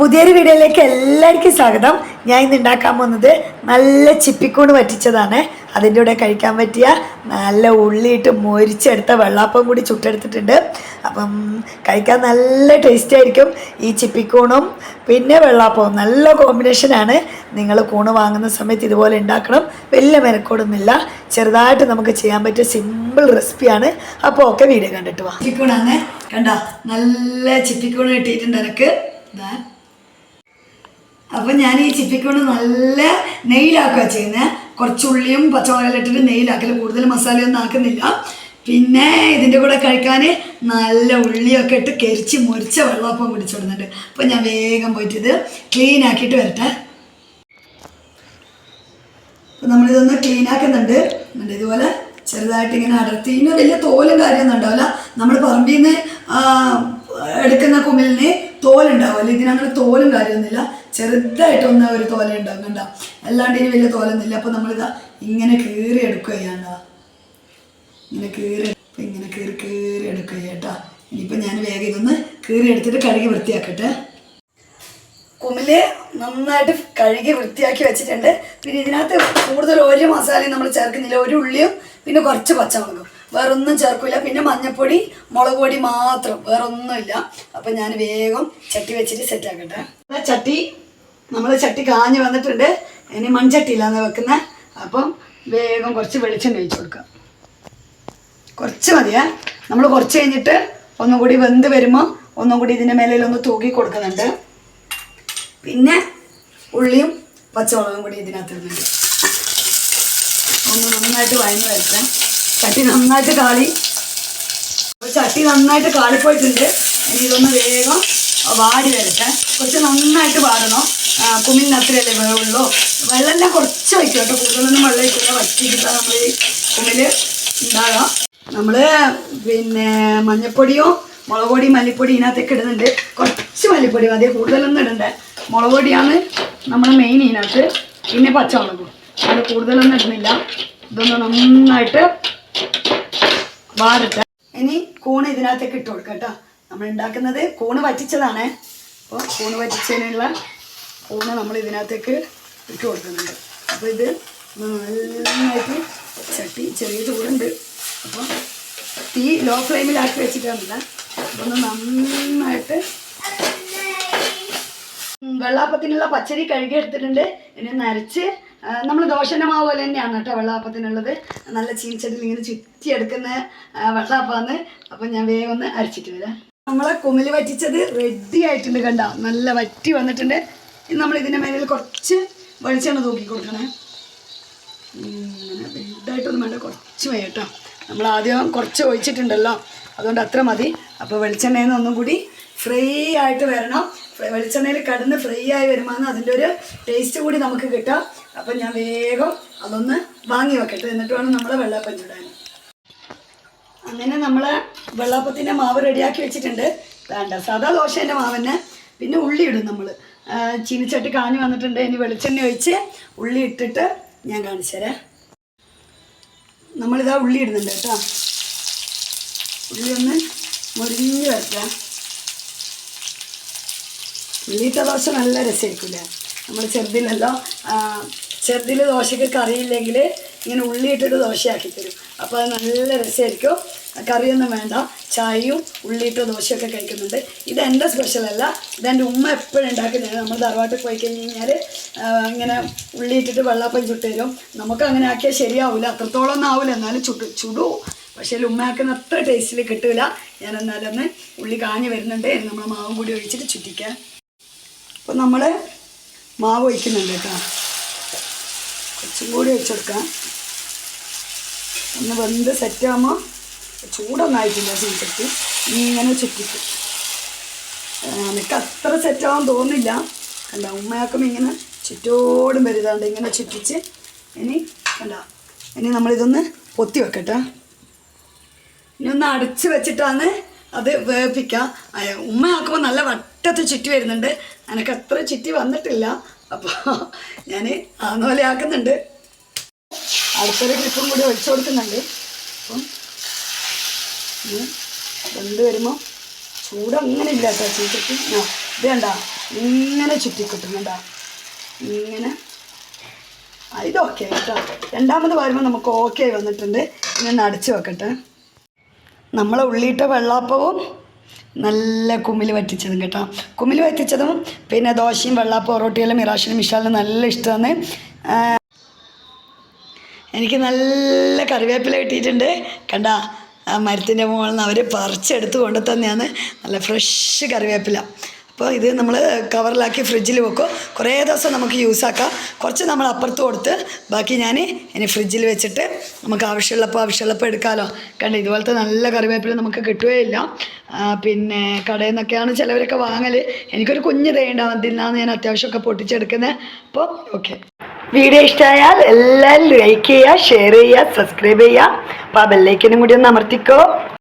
പുതിയൊരു വീഡിയോയിലേക്ക് എല്ലാവർക്കും സ്വാഗതം. ഞാൻ ഇന്ന് ഉണ്ടാക്കാൻ പോകുന്നത് നല്ല ചിപ്പിക്കൂണ് പറ്റിച്ചതാണ് അതിന്റെ കൂടെ കഴിക്കാൻ പറ്റിയ നല്ല ഉള്ളിയിട്ട് മൊരിച്ചെടുത്ത വെള്ളാപ്പം കൂടി ചുട്ടെടുത്തിട്ടുണ്ട്. അപ്പം കഴിക്കാൻ നല്ല ടേസ്റ്റ് ആയിരിക്കും ഈ ചിപ്പിക്കൂണും പിന്നെ വെള്ളാപ്പവും. നല്ല കോമ്പിനേഷനാണ് നിങ്ങൾ കൂണ് വാങ്ങുന്ന സമയത്ത് ഇതുപോലെ ഉണ്ടാക്കണം. വലിയ മെനക്കോടൊന്നുമില്ല. ചെറുതായിട്ട് നമുക്ക് ചെയ്യാൻ പറ്റിയ സിമ്പിൾ റെസിപ്പിയാണ് അപ്പോൾ ഒക്കെ വീഡിയോ കണ്ടിട്ട് വാ. ചിപ്പിക്കൂണാണ്. കണ്ടോ? നല്ല ചിപ്പിക്കൂണ് കിട്ടിയിട്ടുണ്ട് എനിക്ക് ഇതാ അപ്പം ഞാൻ ഈ ചിപ്പിക്കൊണ്ട് നല്ല നെയ്യിലാക്കുക ചെയ്യുന്നത് കുറച്ച് ഉള്ളിയും പച്ചമുളക് ഇട്ടിട്ട് നെയ്യിലാക്കൽ കൂടുതൽ മസാലയൊന്നും ആക്കുന്നില്ല. പിന്നെ ഇതിന്റെ കൂടെ കഴിക്കാൻ നല്ല ഉള്ളിയൊക്കെ ഇട്ട് കരിച്ച് മുരിച്ച വെള്ളപ്പം പിടിച്ചിടുന്നുണ്ട് അപ്പം ഞാൻ വേഗം പോയിട്ട് ഇത് ക്ലീൻ ആക്കിയിട്ട് വരട്ടെ. അപ്പം നമ്മളിതൊന്ന് ക്ലീൻ ആക്കുന്നുണ്ട്. ഇതുപോലെ ചെറുതായിട്ട് ഇങ്ങനെ അടർത്തി. ഇനി വലിയ തോലും കാര്യമൊന്നും ഉണ്ടാവില്ല. നമ്മൾ പറമ്പിൽ നിന്ന് എടുക്കുന്ന കുമിലിന് തോലുണ്ടാവുമല്ലോ ഇതിനങ്ങനെ തോലും കാര്യമൊന്നുമില്ല. ചെറുതായിട്ടൊന്ന് ഒരു തോല ഉണ്ടാവും കണ്ട? അല്ലാണ്ട് ഇനി വലിയ തോലൊന്നുമില്ല. അപ്പൊ നമ്മളിതാ ഇങ്ങനെ കീറി എടുക്കുക ചെയ്യാണ്ടാ ഇങ്ങനെ കീറി ഇങ്ങനെ കീറി കീറി എടുക്കുക കേട്ടോ. ഇനിയിപ്പോൾ ഞാൻ വേഗം ഇതൊന്ന് കീറി എടുത്തിട്ട് കഴുകി വൃത്തിയാക്കട്ടെ. കുമിൽ നന്നായിട്ട് കഴുകി വൃത്തിയാക്കി വെച്ചിട്ടുണ്ട്. പിന്നെ ഇതിനകത്ത് കൂടുതൽ ഒരു മസാലയും നമ്മൾ ചേർക്കുന്നില്ല. ഒരു ഉള്ളിയും പിന്നെ കുറച്ച് പച്ചമുളകും. വേറെ ഒന്നും ചേർക്കില്ല പിന്നെ മഞ്ഞപ്പൊടി മുളക് പൊടി മാത്രം. വേറെ ഒന്നുമില്ല അപ്പം ഞാൻ വേഗം ചട്ടി വെച്ചിട്ട് സെറ്റ് ആക്കട്ടെ. ആ ചട്ടി നമ്മൾ ചട്ടി കാഞ്ഞ് വന്നിട്ടുണ്ട്. ഇനി മൺചട്ടിയിലാണ് വെക്കുന്നത് അപ്പം വേഗം കുറച്ച് വെളിച്ചെണ്ണ ഒഴിച്ച് കൊടുക്കാം. കുറച്ച് മതിയാ. നമ്മൾ കുറച്ച് കഴിഞ്ഞിട്ട് ഒന്നും കൂടി വെന്ത് വരുമ്പോൾ ഒന്നും കൂടി ഇതിന്റെ ഒന്ന് തൂക്കി കൊടുക്കുന്നുണ്ട്. പിന്നെ ഉള്ളിയും പച്ചമുളകും കൂടി ഇതിനകത്ത് ഇടുന്നുണ്ട് ഒന്ന് നന്നായിട്ട് വഴഞ്ഞ് വരട്ടെ. ചട്ടി നന്നായിട്ട് കാളി. ചട്ടി നന്നായിട്ട് കാളിപ്പോയിട്ടുണ്ട്. ഇനി ഇതൊന്ന് വേഗം വാടി വരട്ടെ. കുറച്ച് നന്നായിട്ട് വാടണം. ആ, കുമിലിന് അത്രയല്ലേ വേവുള്ളൂ. വെള്ളമെല്ലാം കുറച്ച് വയ്ക്കും കേട്ടോ. കൂടുതലൊന്നും വെള്ളം വയ്ക്കില്ല വറ്റിക്കിട്ടാൽ നമ്മൾ ഈ കുമിൽ ഉണ്ടാകാം. നമ്മൾ പിന്നെ മഞ്ഞപ്പൊടിയോ മുളക് പൊടി മല്ലിപ്പൊടി ഇതിനകത്തേക്ക് ഇടുന്നുണ്ട്. കുറച്ച് മല്ലിപ്പൊടി മതി. കൂടുതലൊന്നും ഇടണ്ടേ. മുളക് പൊടിയാണ് നമ്മുടെ മെയിൻ ഇതിനകത്ത്. പിന്നെ പച്ചമുളകും. അത് കൂടുതലൊന്നും ഇടുന്നില്ല. ഇതൊന്ന് നന്നായിട്ട് വാടട്ടെ ഇനി കൂണ് ഇതിനകത്തേക്ക് ഇട്ട് കൊടുക്കാം കേട്ടോ. നമ്മൾ ഉണ്ടാക്കുന്നത് കൂണ് വറ്റിച്ചതാണ്. അപ്പോൾ കൂണ് വറ്റിച്ചതിനുള്ള കൂണ് നമ്മൾ ഇതിനകത്തേക്ക് ഇട്ട് കൊടുക്കുന്നുണ്ട്. അപ്പോൾ ഇത് നന്നായിട്ട് ചട്ടി ചെറിയ ചൂടുണ്ട്. അപ്പോൾ തീ ലോ ഫ്ലെയിമിലാക്കി വെച്ചിട്ടാണില്ല. ഒന്ന് നന്നായിട്ട് വെള്ളാപ്പത്തിനുള്ള പച്ചരി കഴുകി എടുത്തിട്ടുണ്ട് ഇനി നരച്ച് നമ്മൾ ദോശന്റെ മാവ് പോലെ തന്നെയാണ് കേട്ടോ വെള്ളാപ്പത്തിനുള്ളത്. നല്ല ചീനിച്ചട്ടിൽ ഇങ്ങനെ ചുറ്റിയെടുക്കുന്ന വെള്ളാപ്പാന്ന്. അപ്പം ഞാൻ വേഗം ഒന്ന് അരച്ചിട്ട് വരാം. നമ്മളെ കുമിൽ വറ്റിച്ചത് റെഡി ആയിട്ടുണ്ട് കണ്ട? നല്ല വറ്റി വന്നിട്ടുണ്ട്. ഇനി നമ്മൾ ഇതിന്റെ മേലിൽ കുറച്ച് വെളിച്ചെണ്ണ തൂക്കി കൊടുക്കണേ. ഇങ്ങനെ വലുതായിട്ടൊന്നും വേണ്ട കുറച്ച് മതി കേട്ടോ. നമ്മൾ ആദ്യം കുറച്ച് ഒഴിച്ചിട്ടുണ്ടല്ലോ. അതുകൊണ്ട് അത്ര മതി. അപ്പോൾ വെളിച്ചെണ്ണയിൽ ഒന്നും കൂടി ഫ്രൈ ആയിട്ട് വരണം. വെളിച്ചെണ്ണയിൽ കടന്ന് ഫ്രൈ ആയി വരുമ്പോൾ അതിന്റെ ഒരു ടേസ്റ്റ് കൂടി നമുക്ക് കിട്ടാം. അപ്പം ഞാൻ വേഗം അതൊന്ന് വാങ്ങി വെക്കട്ടെ. എന്നിട്ട് വേണം നമ്മൾ വെള്ളപ്പം ചുടാൻ. അങ്ങനെ നമ്മൾ വെള്ളാപ്പത്തിന്റെ മാവ് റെഡിയാക്കി വെച്ചിട്ടുണ്ട്. വേണ്ട സാധാ ദോശേന്റെ മാവന്നെ. പിന്നെ ഉള്ളി ഇടും നമ്മൾ ചീനിച്ചട്ടി കാഞ്ഞു വന്നിട്ടുണ്ട്. ഇനി വെളിച്ചെണ്ണ ഒഴിച്ച് ഉള്ളി ഇട്ടിട്ട് ഞാൻ കാണിച്ചു നമ്മളിതാ ഉള്ളി ഇടുന്നുണ്ട് കേട്ടോ. ഉള്ളി ഒന്ന് മുരിഞ്ഞ് വരട്ടെ. ഉള്ളിയിട്ട ദോശ നല്ല രസമായിരിക്കില്ലേ? നമ്മൾ ചെറുതിലല്ലോ ചെറുതിൽ ദോശയ്ക്ക് കറിയില്ലെങ്കിൽ ഇങ്ങനെ ഉള്ളിയിട്ടിട്ട് ദോശയാക്കി തരും. അപ്പോൾ അത് നല്ല രസമായിരിക്കും. കറിയൊന്നും വേണ്ട. ചായയും ഉള്ളിയിട്ട് ദോശയൊക്കെ കഴിക്കുന്നുണ്ട്. ഇത് എന്റെ സ്പെഷ്യലല്ല ഇതെന്റെ ഉമ്മ എപ്പോഴും ഉണ്ടാക്കുന്നതാണ്. നമ്മൾ തറവാട്ടിൽ പോയി കഴിഞ്ഞ് കഴിഞ്ഞാൽ ഇങ്ങനെ ഉള്ളിയിട്ടിട്ട് വെള്ളപ്പം ചുട്ടുതരും നമുക്ക് അങ്ങനെ ആക്കിയാൽ ശരിയാവില്ല അത്രത്തോളം ഒന്നും ആവില്ല എന്നാലും ചുട്ടു ചുടൂ. പക്ഷേ ഉമ്മയാക്കുന്ന അത്ര ടേസ്റ്റിൽ കിട്ടില്ല ഞാൻ എന്നാലും ഒന്ന് ഉള്ളി കാഞ്ഞ് വരുന്നുണ്ട്. നമ്മൾ മാവും കൂടി ഒഴിച്ചിട്ട് ചുറ്റിക്കാം. അപ്പോൾ നമ്മൾ മാവ് ഒഴിക്കുന്നുണ്ട് കേട്ടോ. കുറച്ചും കൂടി വെച്ചെടുക്കാം. ഒന്ന് വെന്ത് സെറ്റാകുമ്പോൾ ചൂടൊന്നും ആയിട്ടില്ല ചീച്ചട്ടി ഇങ്ങനെ ചുറ്റിക്കും. എനിക്ക് അത്ര സെറ്റാവാൻ തോന്നില്ല കണ്ട ഉമ്മയാക്കും ഇങ്ങനെ ചുറ്റോടും വരുതാണ്ട് ഇങ്ങനെ ചുറ്റിച്ച് ഇനി കണ്ട ഇനി നമ്മളിതൊന്ന് പൊത്തി വെക്കട്ടെ. ഇനി ഒന്ന് അടച്ച് വെച്ചിട്ടാണ് അത് വേവിപ്പിക്കുക ഉമ്മയാക്കുമ്പോൾ നല്ല വട്ടത്ത് ചുറ്റി വരുന്നുണ്ട്. എനിക്ക് അത്ര ചുറ്റി വന്നിട്ടില്ല. അപ്പോൾ ഞാൻ ആന്നോലെ ആക്കുന്നുണ്ട്. അടുത്തൊരു ക്ലിപ്പും കൂടി ഒഴിച്ചു കൊടുക്കുന്നുണ്ട്. അപ്പം വെന്ത് വരുമ്പോൾ ചൂട് അങ്ങനെ ഇല്ല കേട്ടോ. ചീച്ചട്ടി ആ ഇത് വേണ്ട ഇങ്ങനെ ചുറ്റി വേണ്ട ഇങ്ങനെ. ഇതൊക്കെ കേട്ടോ രണ്ടാമത് വരുമ്പോൾ നമുക്ക് ഓക്കെ വന്നിട്ടുണ്ട്. ഇങ്ങനെ അടച്ചു വെക്കട്ടെ. നമ്മളെ ഉള്ളിയിട്ട വെള്ളാപ്പവും നല്ല കുമ്മിൽ വറ്റിച്ചതും കേട്ടോ. കുമ്മിൽ വറ്റിച്ചതും പിന്നെ ദോശയും വെള്ളാപ്പം ഒറോട്ടിയെല്ലാം മിറാഷിനും മിഷാലിനും നല്ല ഇഷ്ടമാണ് എനിക്ക് നല്ല കറിവേപ്പില കിട്ടിയിട്ടുണ്ട്. കണ്ട മരത്തിന്റെ മുകളിൽ നിന്ന് അവർ പറിച്ചെടുത്ത് കൊണ്ടു തന്നെയാണ്. നല്ല ഫ്രഷ് കറിവേപ്പില. അപ്പോൾ ഇത് നമ്മൾ കവറിലാക്കി ഫ്രിഡ്ജിൽ വെക്കും. കുറേ ദിവസം നമുക്ക് യൂസ് ആക്കാം. കുറച്ച് നമ്മൾ അപ്പുറത്ത് കൊടുത്ത് ബാക്കി ഞാൻ ഇനി ഫ്രിഡ്ജിൽ വെച്ചിട്ട് നമുക്ക് ആവശ്യമുള്ളപ്പോൾ ആവശ്യമുള്ളപ്പോൾ എടുക്കാമല്ലോ കണ്ട് ഇതുപോലത്തെ നല്ല കറിവേപ്പില നമുക്ക് കിട്ടുകയില്ല പിന്നെ കടയിൽ നിന്നൊക്കെയാണ് ചിലവരൊക്കെ വാങ്ങൽ എനിക്കൊരു കുഞ്ഞ് തേണ്ടാവും തിന്നാന്ന് ഞാൻ അത്യാവശ്യമൊക്കെ പൊട്ടിച്ചെടുക്കുന്നത് അപ്പോൾ ഓക്കെ വീഡിയോ ഇഷ്ടമായാൽ എല്ലാവരും ലൈക്ക് ചെയ്യുക ഷെയർ ചെയ്യുക സബ്സ്ക്രൈബ് ചെയ്യുക. അപ്പോൾ ആ ബെല്ലൈക്കനും കൂടി ഒന്ന് അമർത്തിക്കോ.